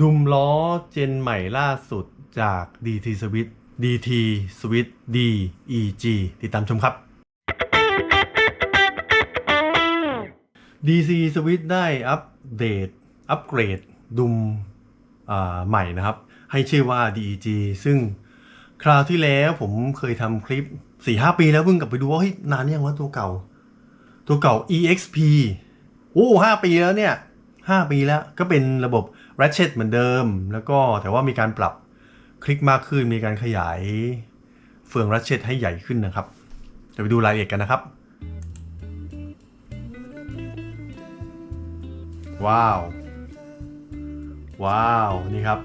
ดุมล้อเจนใหม่ล่าสุดจาก DT Switch DT Switch DEG ติดตามชมครับ DC Switch ได้อัปเดต อัปเกรด ดุมอ่าใหม่นะครับ ให้ชื่อว่า DEG ซึ่งคราวที่แล้วผมเคยทำคลิป 4-5 ปีแล้วเพิ่งกลับไปดูว่าเฮ้ยนานยังวะตัวเก่า ตัวเก่า EXP โอ้ห้าปีแล้วเนี่ย 5 ปีแล้วก็เป็นระบบ ratchet เหมือนเดิม แล้วก็แต่ว่ามีการปรับคลิกมากขึ้นมีการขยายเฟือง ratchet ให้ใหญ่ขึ้นนะครับเดี๋ยวไปดูรายละเอียดกันนะครับ ว้าว ว้าว นี่ครับ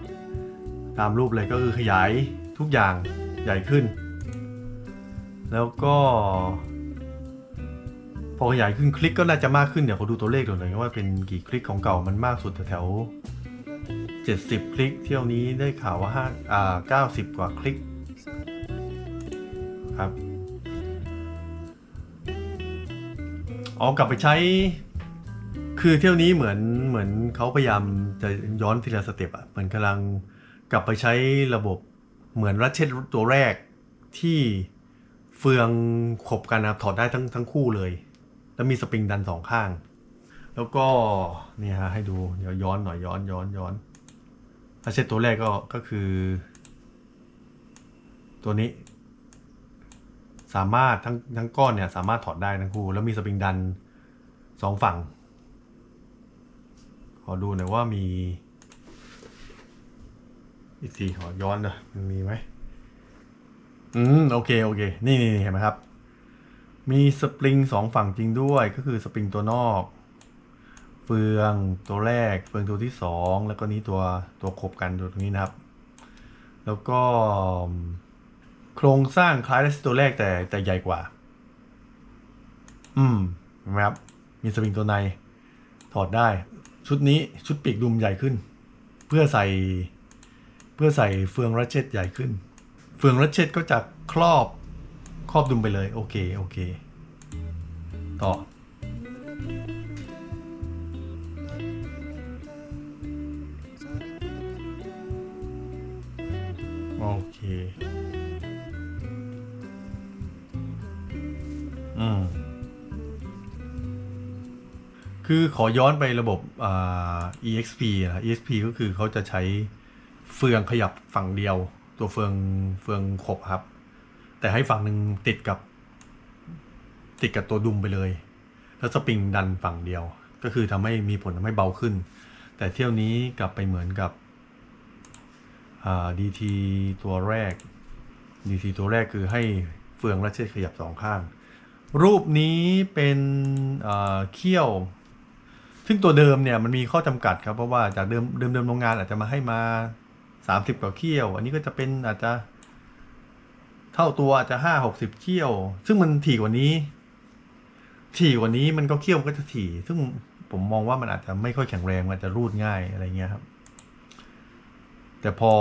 ตามรูปเลยก็คือขยายทุกอย่างใหญ่ขึ้น แล้วก็ พอขยายขึ้นคลิกก็น่าจะมากขึ้นเดี๋ยวเขาดูตัวเลขดูหน่อยว่าเป็นกี่คลิกของเก่ามันมากสุดแถวๆ70คลิก เที่ยวนี้ได้ข่าวว่าห้าอ่า90กว่าคลิกครับอ๋อกลับไปใช้ คือเที่ยวนี้เหมือนเหมือนเขาพยายามจะย้อนทีละสเต็ปอะเหมือนกำลังกลับไปใช้ระบบเหมือนรัชเชตตัวแรกที่เฟืองขบกันนะถอดได้ทั้งทั้งคู่เลย แล้วมีสปริงดันสองข้าง แล้วก็เนี่ยฮะให้ดูเดี๋ยวย้อนหน่อยย้อนย้อนย้อนรัชเชตตัวแรกก็ก็คือ ตัวนี้ สามารถทั้งทั้งก้อนเนี่ยสามารถถอดได้ทั้งคู่ แล้วมีสปริงดันสองฝั่ง ขอดูหน่อยว่ามี อีกทีขอย้อนหน่อยมันมีไหมอืม โอเค โอเค นี่นี่เห็นไหมครับ มีสปริงสองฝั่งจริงด้วยก็คือสปริงตัวนอก เฟืองตัวแรก เฟืองตัวที่สองแล้วก็นี้ตัวตัวขบกันตัวตรงนี้นะครับ แล้วก็ โครงสร้างคล้ายกับตัวแรกแต่แต่ใหญ่กว่า อืมเห็นไหมครับ มีสปริงตัวใน ถอดได้ ชุดนี้ชุดปีกดุมใหญ่ขึ้น เพื่อใส่ เพื่อใส่เฟืองรัชเชตใหญ่ขึ้น เฟืองรัชเชตก็จะครอบ ครอบดุมไปเลย โอเค โอเค ต่อ โอเค อืม คือขอย้อนไประบบอ่า exp นะ exp ก็คือเขาจะใช้เฟืองขยับฝั่งเดียว ตัวเฟืองเฟืองขบครับ แต่ให้ฝั่งหนึ่งติดกับ ติดกับตัวดุมไปเลย แล้วสปริงดันฝั่งเดียว ก็คือทำให้มีผลทำให้เบาขึ้น แต่เที่ยวนี้กลับไปเหมือนกับอ่า DT ตัวแรก DT ตัวแรกคือให้เฟืองรัชเชตขยับสองข้าง รูปนี้เป็นเขี้ยว ซึ่งตัวเดิมเนี่ยมันมีข้อจำกัดครับ เพราะว่าจากเดิมเดิมเดิมโรงงานอาจจะมาให้มา 30 กว่าเขี้ยว อันนี้ก็จะเป็นอาจจะ เท่าตัวอาจจะห้าหกสิบเขี้ยว ซึ่งมันถี่กว่านี้ ถี่กว่านี้มันก็เขี้ยวก็จะถี่ ซึ่งผมมองว่ามันอาจจะไม่ค่อยแข็งแรงมันจจะรูดง่ายอะไรเงี้ยครับ แต่พอ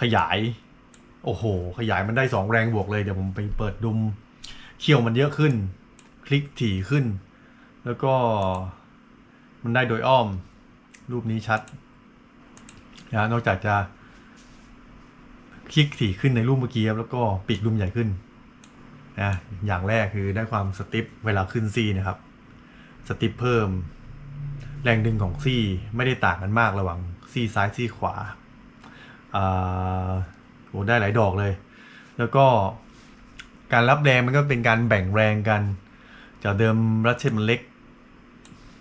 ขยาย โอ้โห ขยายมันได้สองแรงบวกเลย เดี๋ยวผมไปเปิดดุมเขี้ยวมันเยอะขึ้น คลิกถี่ขึ้น แล้วก็มันได้โดยอ้อม รูปนี้ชัดนะนอกจากจะ คลิกถี่ขึ้นในรูปเมื่อกี้ครับแล้วก็ปีกดุมใหญ่ขึ้นนะอย่างแรกคือได้ความสติปเวลาขึ้นซี่นะครับสติปเพิ่ม แรงดึงของซี่ไม่ได้ต่างกันมากระหว่างซี่ซ้ายซี่ขวาอ่าโหได้หลายดอกเลย แล้วก็การรับแรงมันก็เป็นการแบ่งแรงกัน จากเดิมรัชเชตมันเล็ก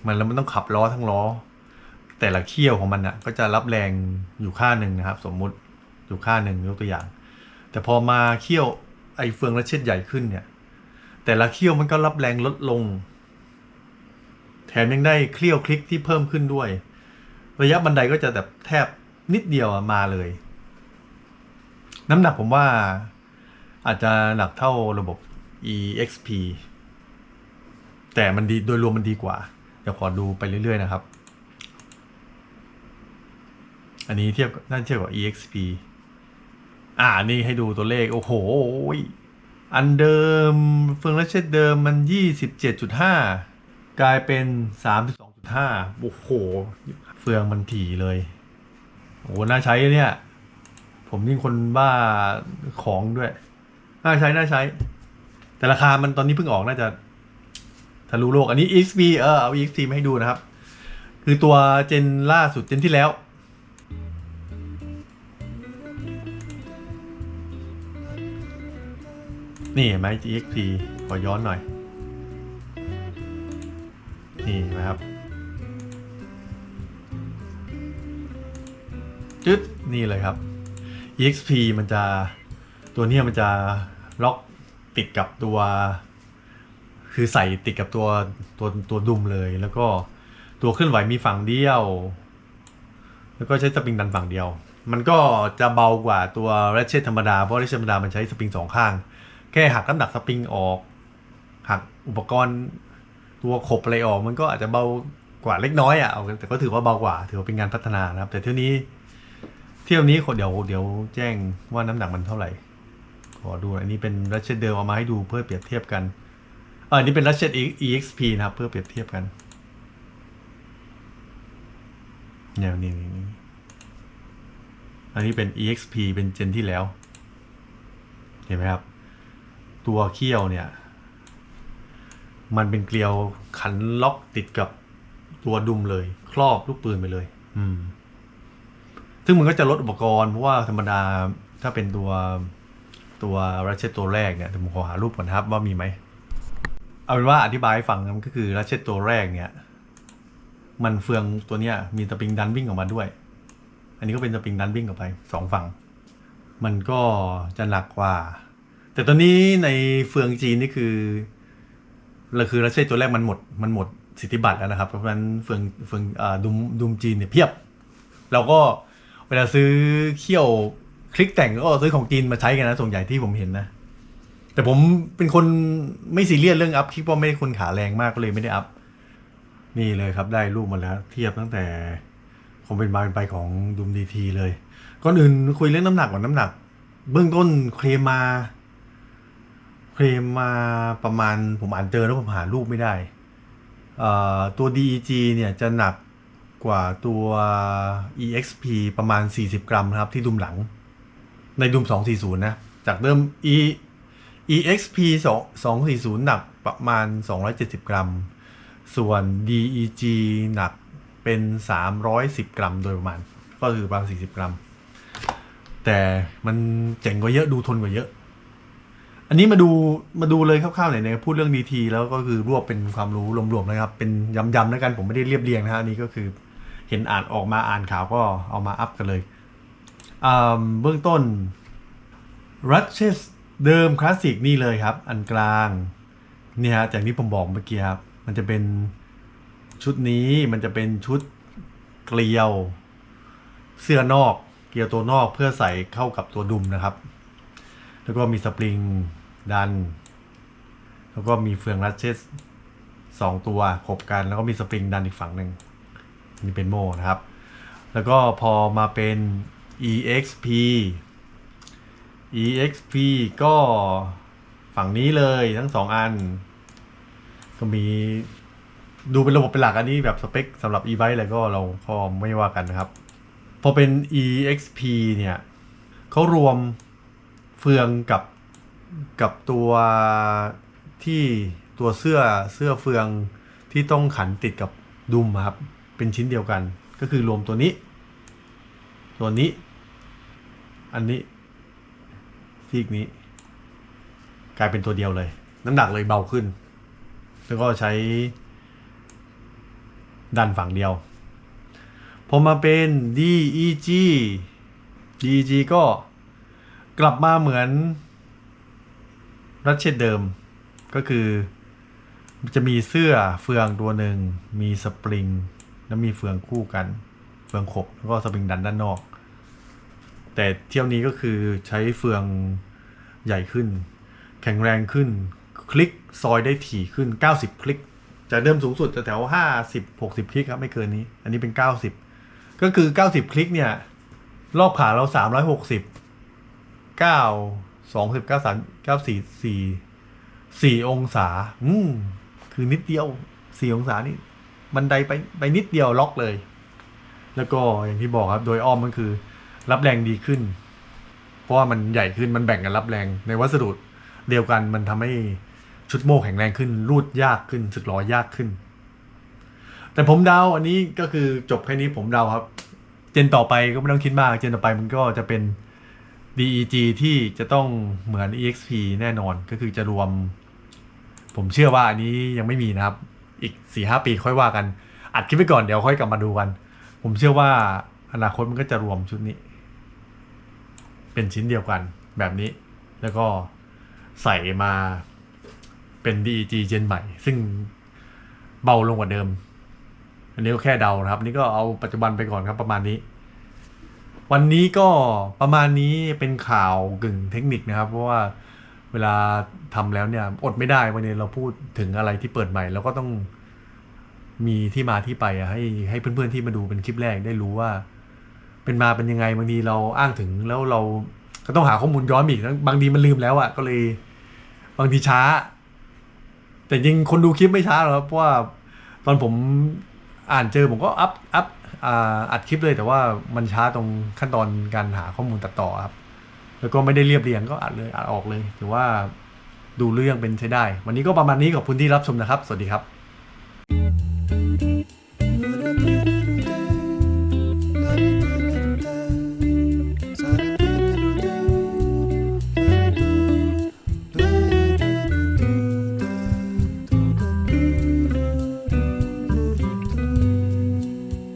มันแล้วมันต้องขับล้อทั้งล้อ แต่ละเขี้ยวของมันอะก็จะรับแรงอยู่ค่าหนึ่งนะครับ สมมุติ อยู่ค่าหนึ่งยกตัวอย่าง แต่พอมาเขี้ยวไอเฟืองรัชเชตใหญ่ขึ้นเนี่ย แต่ละเขี้ยวมันก็รับแรงลดลง แถมยังได้เคลี้ยวคลิกที่เพิ่มขึ้นด้วย ระยะบันไดก็จะแบบแทบนิดเดียวมาเลย น้ำหนักผมว่าอาจจะหนักเท่าระบบ EXP แต่มันดีโดยรวมมันดีกว่า เดี๋ยวขอดูไปเรื่อย ๆ นะครับ อันนี้เทียบน่าเทียบกับ EXP อ่านี่ให้ดูตัวเลข โอ้โห อันเดิมเฟืองรัชเชตเดิมมัน 27.5 กลายเป็น 32.5 โอ้โห เฟืองมันถี่เลย โอ้หน่าใช้เนี่ย ผมนี่งคนบ้าของด้วย น่าใช้ น่าใช้ แต่ราคามันตอนนี้เพิ่งออกน่าจะทะลุโลก อันนี้ EXP เออเอา EXP มาให้ดูนะครับ คือตัวเจนล่าสุดเจนที่แล้ว นี่เห็นไหม EXP ขอย้อนหน่อย นี่เห็นะครับจึ๊ดนี่เลยครับ EXP มันจะตัวนี้มันจะล็อกติดกับตัว คือใส่ติดกับตัวตัวตัวดุมเลย แล้วก็ตัวเคลื่อนไหวมีฝั่งเดียว แล้วก็ใช้สปริงดันฝั่งเดียว มันก็จะเบากว่าตัว ratchet ธรรมดา เพราะ ratchet ธรรมดามันใช้สปริงสองข้าง แค่หักน้ำหนักสปริงออก หักอุปกรณ์ตัวขบอะไรออก มันก็อาจจะเบากว่าเล็กน้อยอะเอาแต่ก็ถือว่าเบากว่า ถือว่าเป็นงานพัฒนานะครับ แต่เที่ยวนี้ เที่ยวนี้เดี๋ยวเดี๋ยวแจ้งว่าน้ำหนักมันเท่าไหร่ ขอดูอันนี้เป็นรัชเชตเดิมเอามาให้ดูเพื่อเปรียบเทียบกันอันนี้เป็นรัชเชต EXP นะครับ เพื่อเปรียบเทียบกันเนี่ยนี่นี่นี่อันนี้เป็น EXP เป็นเจนที่แล้ว เห็นไหมครับ ตัวเขี้ยวเนี่ย มันเป็นเกลียวขันล็อกติดกับตัวดุมเลย ครอบลูกปืนไปเลย อืม ซึ่งมันก็จะลดอุปกรณ์เพราะว่าธรรมดาถ้าเป็นตัวตัวรัชเชตตัวแรกเนี่ยเดี๋ยวผมขอหารูปก่อนครับว่ามีไหม เอาเป็นว่าอธิบายให้ฟังนะมันก็คือรัชเชตตัวแรกเนี่ย มันเฟืองตัวเนี้ย มีสปริงดันวิ่งออกมาด้วย อันนี้ก็เป็นสปริงดันวิ่งออกไปสองฝั่ง มันก็จะหนักกว่า แต่ตอนนี้ในเฟืองจีนนี่คือเราคือรัชเชตตัวแรกมันหมดมันหมดสิทธิบัตรแล้วนะครับ เพราะฉะนั้นเฟืองเฟืองอ่าดุมดุมจีนเนี่ยเพียบ เราก็เวลาซื้อเขี้ยวคลิกแต่งก็ซื้อของจีนมาใช้กันนะส่วนใหญ่ที่ผมเห็นนะ แต่ผมเป็นคนไม่ซีเรียสเรื่องอัพคลิปเพราะไม่ได้คนขาแรงมากก็เลยไม่ได้อัพนี่เลยครับได้รูปมาแล้ว เทียบตั้งแต่ผมเป็นมาเป็นไปของดุมดีทีเลยก่อนอื่นคุยเรื่องน้ำหนักก่อนน้ำหนัก เบื้องต้นเคลมมา เคลมมาประมาณผมอ่านเจอแล้วผมหารูปไม่ได้ตัว DEG เนี่ยจะหนักกว่าตัว EXP ประมาณ 40 กรัมครับที่ดุมหลัง ในดุม 240 นะ จากเดิม E EXP 2 240 หนักประมาณ 270 กรัม ส่วน DEG หนักเป็น 310 กรัมโดยประมาณ ก็คือประมาณ 40 กรัม แต่มันเจ๋งกว่าเยอะดูทนกว่าเยอะ อันนี้มาดูมาดูเลยคร่าวๆหน่อยนะพูดเรื่องดีทีแล้วก็คือรวบเป็นความรู้รวมๆนะครับ เป็นย้ำๆแล้วกันผมไม่ได้เรียบเรียงนะฮะอันนี้ก็คือเห็นอ่านออกมาอ่านข่าวก็เอามาอัพกันเลยเบื้องต้นรัชเชสเดิมคลาสสิกนี่เลยครับ อันกลางเนี่ยฮะจากที่ผมบอกเมื่อกี้ครับ มันจะเป็นชุดนี้มันจะเป็นชุดเกลียว เสื้อนอกเกลียวตัวนอกเพื่อใส่เข้ากับตัวดุมนะครับ แล้วก็มีสปริง ดัน แล้วก็มีเฟืองรัชเชสสองตัวขบกัน แล้วก็มีสปริงดันอีกฝั่งหนึ่งนี่เป็นโมนะครับ แล้วก็พอมาเป็น EXP EXP ก็ฝั่งนี้เลยทั้งสองอัน ก็มีดูเป็นระบบเป็นหลักอันนี้แบบสเปคสำหรับ e-bike อะไรก็เราก็ไม่ว่ากันนะครับ พอเป็น EXP เนี่ยเขารวมเฟืองกับ กับตัวที่ตัวเสื้อเสื้อเฟืองที่ต้องขันติดกับดุมครับ เป็นชิ้นเดียวกัน ก็คือรวมตัวนี้ ตัวนี้ อันนี้ซีกนี้ กลายเป็นตัวเดียวเลย น้ำหนักเลยเบาขึ้น แล้วก็ใช้ ดันฝั่งเดียวพอมาเป็น DEG DEG ก็กลับมาเหมือน รัชเชดเดิมก็คือจะมีเสื้อเฟืองตัวหนึ่งมีสปริง แล้วมีเฟืองคู่กัน เฟืองขบแล้วก็สปริงดันด้านนอก แต่เที่ยวนี้ก็คือใช้เฟืองใหญ่ขึ้น แข็งแรงขึ้น คลิกซอยได้ถี่ขึ้น 90 คลิก จากเดิมสูงสุดจะแถวห้าสิบหกสิบคลิกครับไม่เกินนี้ อันนี้เป็นเก้าสิบก็คือเก้าสิบคลิกเนี่ย รอบขาเราสามร้อยหก สองสิบเก้าสามเก้าสี่สี่สี่องศา อืมคือนิดเดียวสี่องศานี่บันไดไปไปนิดเดียวล็อกเลย แล้วก็อย่างที่บอกครับโดยอ้อมมันคือ รับแรงดีขึ้น เพราะว่ามันใหญ่ขึ้นมันแบ่งกันรับแรงในวัสดุเดียวกันมันทำให้ชุดโม่แข็งแรงขึ้น รูดยากขึ้นสึกล้อยากขึ้น แต่ผมเดาอันนี้ก็คือจบแค่นี้ผมเดาครับ เจนต่อไปก็ไม่ต้องคิดมาก เจนต่อไปมันก็จะเป็น DEG ที่จะต้องเหมือน EXP แน่นอนก็คือจะรวม ผมเชื่อว่าอันนี้ยังไม่มีนะครับ อีกสี่ห้าปีค่อยว่ากัน อัดคลิปไปก่อนเดี๋ยวค่อยกลับมาดูกัน ผมเชื่อว่าอนาคตมันก็จะรวมชุดนี้ เป็นชิ้นเดียวกันแบบนี้ แล้วก็ใส่มาเป็น DEG เจนใหม่ ซึ่งเบาลงกว่าเดิม อันนี้ก็แค่เดานะครับ นี่ก็เอาปัจจุบันไปก่อนครับประมาณนี้ วันนี้ก็ประมาณนี้เป็นข่าวกึ่งเทคนิคนะครับ เพราะว่าเวลาทำแล้วเนี่ยอดไม่ได้วันนี้เราพูดถึงอะไรที่เปิดใหม่แล้วก็ต้องมีที่มาที่ไปอะให้ให้เพื่อนๆที่มาดูเป็นคลิปแรกได้รู้ว่า เป็นมาเป็นยังไงบางทีเราอ้างถึงแล้วเราก็ต้องหาข้อมูลย้อนอีกบางทีมันลืมแล้วอะก็เลยบางทีช้า แต่จริงคนดูคลิปไม่ช้าหรอกครับเพราะว่าตอนผมอ่านเจอผมก็อัพอัพ อัดคลิปเลยแต่ว่ามันช้าตรงขั้นตอนการหาข้อมูลตัดต่อครับ แล้วก็ไม่ได้เรียบเรียงก็อัดเลยอัดออกเลยถือว่าดูเรื่องเป็นใช้ได้ วันนี้ก็ประมาณนี้ขอบคุณที่รับชมนะครับ สวัสดีครับ